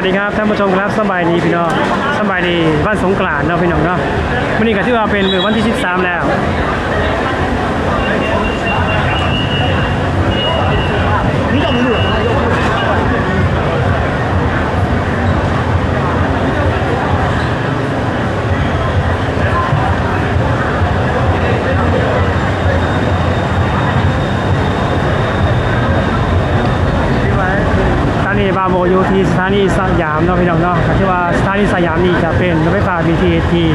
สวัสดีครับท่านผู้ชมครับสบายดีพี่น้องสบายดีวันสงกรานต์เนาะพี่น้องเนาะวันนี้ก็ถือว่าเป็นมือวันที่ 13 แล้วสถานีบาโมอยูที่สถานีสยามเนาะพี่น้องเนาะก็ที่ว่าสถานีสยามนี่จะเป็นรถไฟฟ้า BTS ที่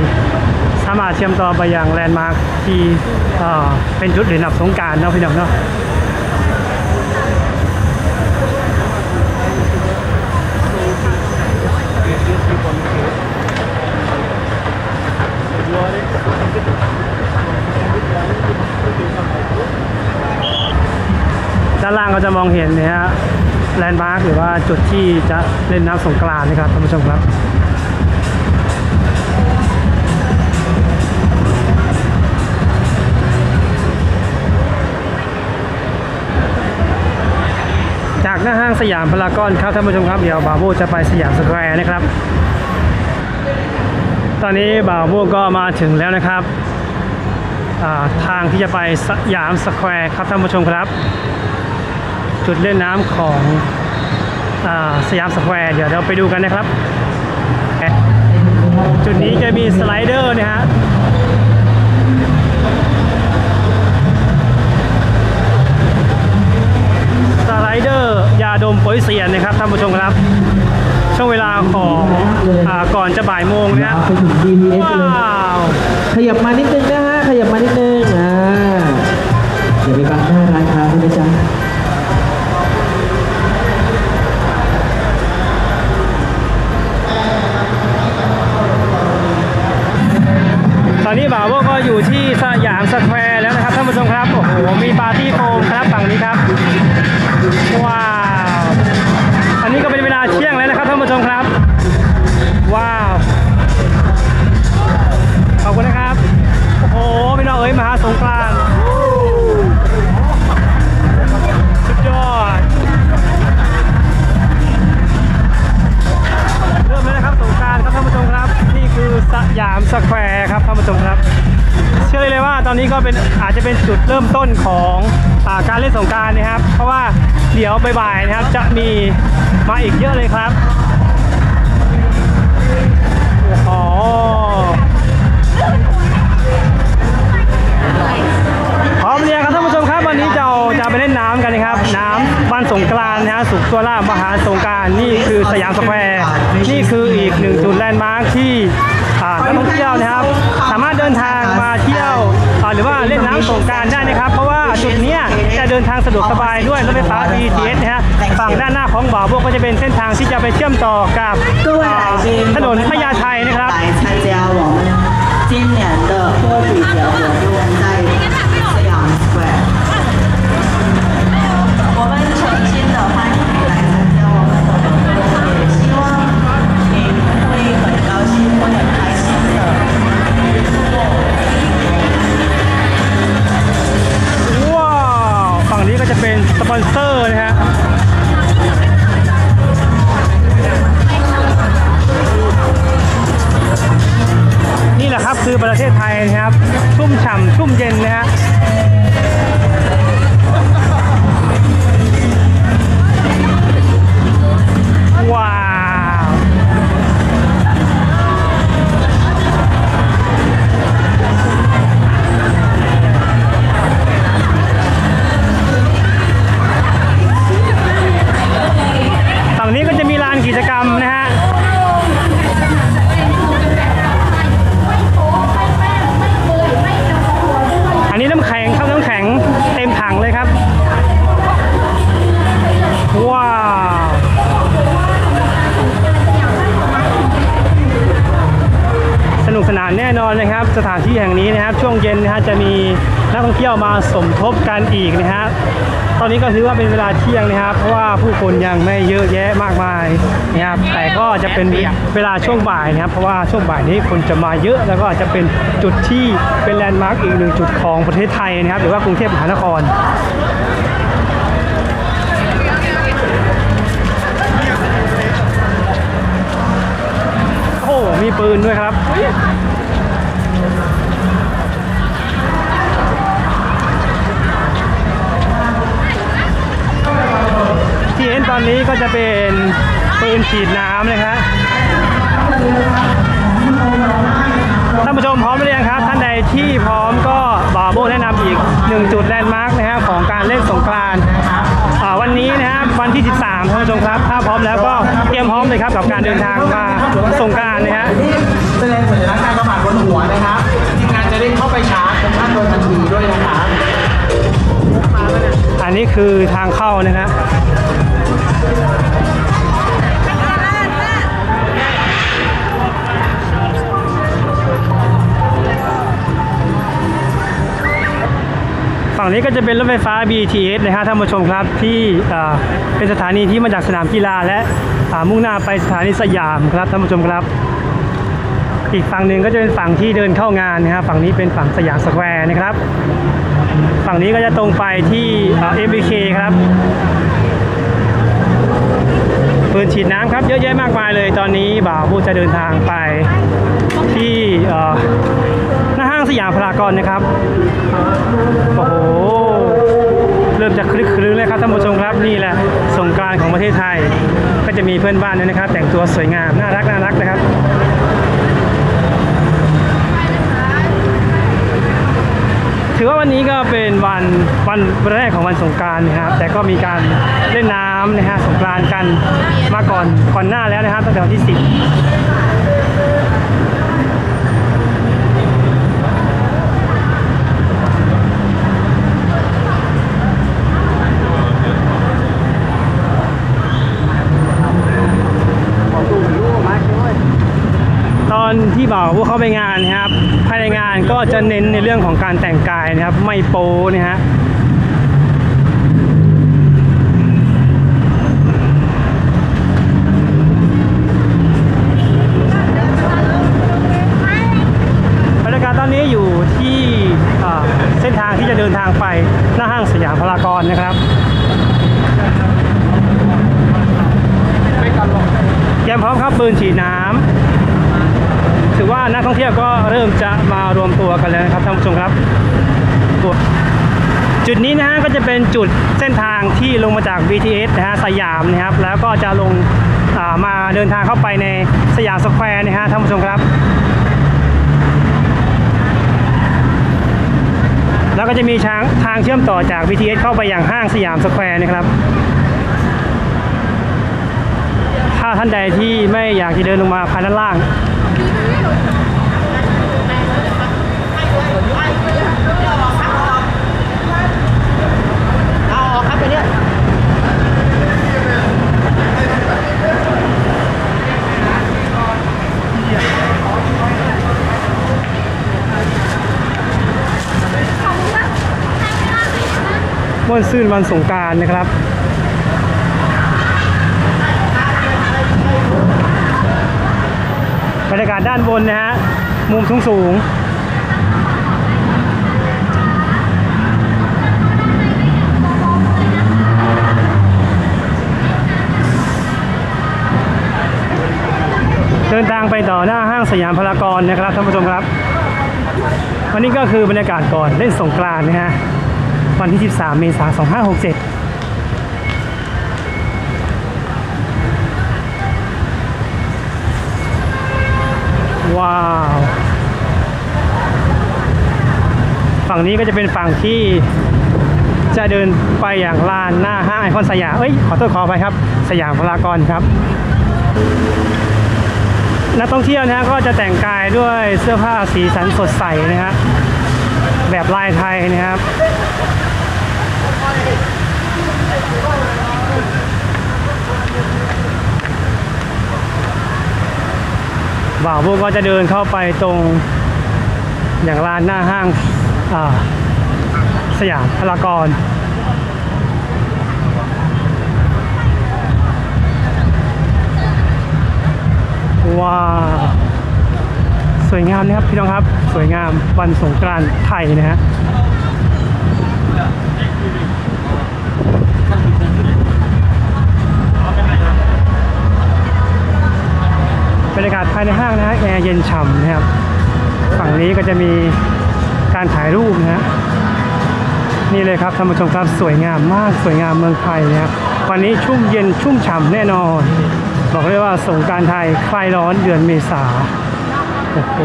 สามารถเชื่อมต่อไปยังแลนด์มาร์คที่เป็นจุดเด่นดับสงการเนาะพี่น้องเนาะด้านล่างก็จะมองเห็นเนี่ยฮะ แลนด์มาร์คหรือว่าจุดที่จะเล่นน้ำสงกรานนะครับท่านผู้ชมครับจากหน้าห้างสยามพารากอนครับท่านผู้ชมครับเดี๋ยวบาโบจะไปสยามสแควร์นะครับ ตอนนี้บาโบก็มาถึงแล้วนะครับทางที่จะไปสยามสแควร์ครับท่านผู้ชมครับ จุดเล่นน้ำของอาสยามสแควร์เดี๋ยวเราไปดูกันนะครับ จุดนี้จะมีสไลเดอร์นะฮะสไลเดอร์ยาดมโปอยเซียนนะครับท่านผู้ชมครับ ช่วงเวลาของอาก่อนจะบ่ายโมงนะยาวไปถึง BTS ว้เลยาวขยับมานิดนึงนะฮะขยับมานิดนึง บ่าวก็อยู่ที่สยามสแควร์แล้วนะครับท่านผู้ชมครับ โอ้โห มีปาร์ตี้โฟมครับฝั่งนี้ครับ ว้าว อันนี้ก็เป็นเวลาเที่ยงแล้วนะครับท่านผู้ชมครับ ว้าว ขอบคุณนะครับ โอ้โหพี่น้องเอ๋ยมหาสงกรานต์ ก็เป็นอาจจะเป็นจุดเริ่มต้นของอาการเล่นสงการนะครับ เพราะว่าเดี๋ยวบ่ายๆนะครับจะมีมาอีกเยอะเลยครับ สงการได้นะครับ เพราะว่าจุดนี้จะเดินทางสะดวกสบายด้วยรถไฟฟ้า BTS นะฮะฝั่งด้านหน้าของบ่าวบกก็จะเป็นเส้นทางที่จะไปเชื่อมต่อกับถนนพญาไทนะครับ ไทยนะครับ ชุ่มฉ่ำชุ่มเย็นนะฮะ แน่นอนนะครับสถานที่แห่งนี้นะครับช่วงเย็นนะฮะจะมีนักท่องเที่ยวมาสมทบกันอีกนะฮะตอนนี้ก็ถือว่าเป็นเวลาเที่ยงนะครับ เพราะว่าผู้คนยังไม่เยอะแยะมากมายนะครับแต่ก็จะเป็นเวลาช่วงบ่ายนะครับ เพราะว่าช่วงบ่ายนี้คนจะมาเยอะแล้วก็จะเป็นจุดที่เป็นแลนด์มาร์กอีกหนึ่งจุดของประเทศไทยนะครับ หรือว่ากรุงเทพมหานครมีปืนด้วยครับ ที่เห็นตอนนี้ก็จะเป็นปืนฉีดน้ำนะครับท่านผู้ชมพร้อมหรือยังครับ ท่านใดที่พร้อมก็บาโบแนะนำอีกหนึ่งจุดแลนด์มาร์กนะฮะของการเล่นสงกรานต์อ่าวันนี้นะครับวันที่ 13ท่านผู้ชมครับ ถ้าพร้อมแล้วก็เตรียมพร้อมเลยครับกับการเดินทางมาสงกรานต์นะฮะแสดงสัญลักษณ์การประมาทบนหัวนะครับทีมงานจะได้เข้าไปชาร์จทุกท่านโดยทันทีด้วยนะครับอันนี้คือทางเข้านะครับ ฝั่งนี้ก็จะเป็นรถไฟฟ้า BTS นะฮะท่านผู้ชมครับที่เป็นสถานีที่มาจากสนามกีฬาและมุ่งหน้าไปสถานีสยามครับท่านผู้ชมครับ อีกฝั่งหนึ่งก็จะเป็นฝั่งที่เดินเข้างานนะครับฝั่งนี้เป็นฝั่งสยามสแควร์นะครับ ฝั่งนี้ก็จะตรงไปที่เอ็มบีเครับปืนฉีดน้ำครับเยอะแยะมากมายเลยตอนนี้บ่าวผู้จะเดินทางไปที่าห้างสยามพารากอนนะครับ โอ้โห เริ่มจะคลึกคลื้นเลยครับท่านผู้ชมครับนี่แหละสงการของประเทศไทย ก็จะมีเพื่อนบ้านด้วยนะครับ แต่งตัวสวยงามน่ารักน่ารักนะครับถือว่าวันนี้ก็เป็นวันวันแรกของวันสงการนะครับ แต่ก็มีการเล่นน้ำนะฮะสงกานต์กันมาก่อนก่อนหน้าแล้วนะครับตั้งแต่วันที่ 10 อนที่บ่าวพวกเขาไปงานนะครับ ภายในงานก็จะเน้นในเรื่องของการแต่งกายนะครับ ไม่โป๊นะฮะบรรยากาศตอนนี้อยู่ที่เส้นทางที่จะเดินทางไปหน้าห้างสยามพารากอนนะครับเตรียมพร้อมครับปืนฉีดน้ำ ถือว่านักท่องเที่ยวก็เริ่มจะมารวมตัวกันแล้วนะครับท่านผู้ชมครับ จุดนี้นะฮะก็จะเป็นจุดเส้นทางที่ลงมาจาก BTS นะฮะสยามนะครับแล้วก็จะลงามาเดินทางเข้าไปในสยามสแควร์นะฮะท่านผู้ชมครับ แล้วก็จะมีทางทางเชื่อมต่อจาก BTS เข้าไปอย่างห้างสยามสแควร์นะครับถ้าท่านใดที่ไม่อยากจะเดินลงมาภายด้านล่าง เอาออกครับ ไปเนี่ยม่วนซื่นวันสงการนะครับบรรยากาศด้านบนนะฮะ มุมสูงสูง เดินทางไปต่อหน้าห้างสยามพารากอนนะครับท่านผู้ชมครับ วันนี้ก็คือบรรยากาศก่อนเล่นสงกรานต์นะฮะวันที่ 13 เมษายน 2567ว้าว ฝั่งนี้ก็จะเป็นฝั่งที่จะเดินไปอย่างลานหน้าห้างไอคอนสยาม เอ้ย ขอโทษขอไปครับ สยามพารากอนครับ นักท่องเที่ยวนะฮะก็จะแต่งกายด้วยเสื้อผ้าสีสันสดใสนะฮะแบบลายไทยนะครับบ่าวพวกก็จะเดินเข้าไปตรงอย่างลานหน้าห้างสยามพารากอน ว้าวสวยงามนะครับพี่น้องครับ สวยงามวันสงกรานต์ไทยนะฮะบรรยากาศภายในห้างนะฮะแอร์เย็นฉ่ำนะครับ ฝั่งนี้ก็จะมีการถ่ายรูปนะฮะนี่เลยครับท่านผู้ชมครับสวยงามมากสวยงามเมืองไทยนะครับวันนี้ชุ่มเย็นชุ่มฉ่ำแน่นอน บอกเลยว่าสงการไทยคลายร้อนเดือนเมษาโอ้โห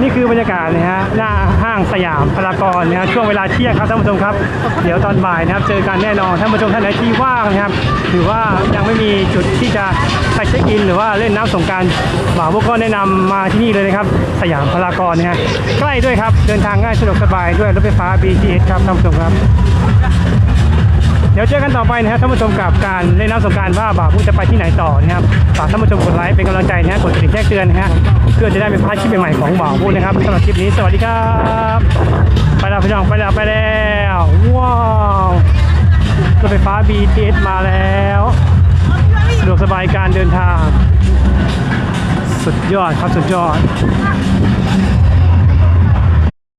นี่คือบรรยากาศนะฮะหน้าห้างสยามพารากอนนะฮะช่วงเวลาเที่ยงครับท่านผู้ชมครับ เดี๋ยวตอนบ่ายนะครับ เจอกันแน่นอนท่านผู้ชมท่านไหนที่ว่างนะครับหรือว่ายังไม่มีจุดที่จะไปเช็คอิน หรือว่าเล่นน้ำสงการบ่าวพวกก็แนะนำมาที่นี่เลยนะครับ สยามพารากอนนะฮะใกล้ด้วยครับเดินทางง่ายสะดวกสบายด้วยรถไฟฟ้า BTS ครับท่านผู้ชมครับ เดี๋ยวเจอกันต่อไปนะครับท่านผู้ชมกับการเล่นน้ำสงการว่าบ่าวผู้จะไปที่ไหนต่อนะครับฝากท่านผู้ชมกดไลค์เป็นกำลังใจนะฮะกดกระดิ่งแจ้งเตือนนะฮะเพื่อจะได้ไม่พลาดคลิปใหม่ๆของบ่าวผู้นะครับสำหรับคลิปนี้สวัสดีครับไปแล้วพี่น้องไปแล้วไปแล้วว้าวรถไฟฟ้า BTS มาแล้วสะดวกสบายการเดินทาง สุดยอดครับสุดยอด